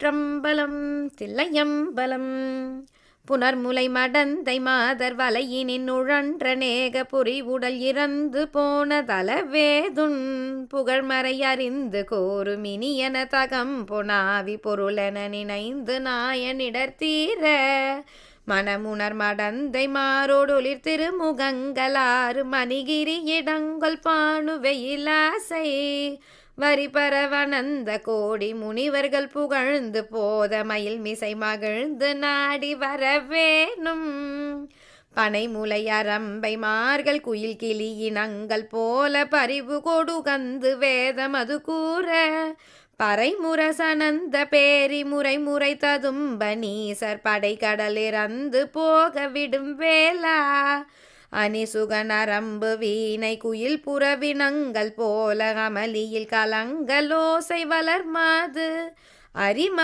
ட்ரம்பலம் தில்லையம்பலம். புனர்முலை மடந்தை மாதர் வலையினின் உழன்ற நேக புரி உடல் இறந்து போன புகழ்மறையறிந்து புகழ்மறை அறிந்து கோரும் இனியன தகம் பொனாவி பொருளென நினைந்து நாயனிடத்தீர மனமுணர் மடந்தை மாரோடொளிர் திருமுகங்களாறு மணிகிரி இடங்கள் பானு வெயிலாசை கோடி முனிவர்கள் புகழ்ந்து போத மயில் மிசை மகிழ்ந்து நாடி வரவேணும். பனைமுலை அரம்பை மார்கள் குயில் கிளியினங்கள் போல பரிவு கொடுகந்து வேதம் அது கூற. பறைமுரசனந்த பேரி முறை முறை ததும்ப நீசர் படை கடலிறந்து போக விடும் வேளா. அணிசுக நரம்பு வீணை குயில் புறவினங்கள் போல அமளியில் கலங்கலோசை வளர்மாது. அரிம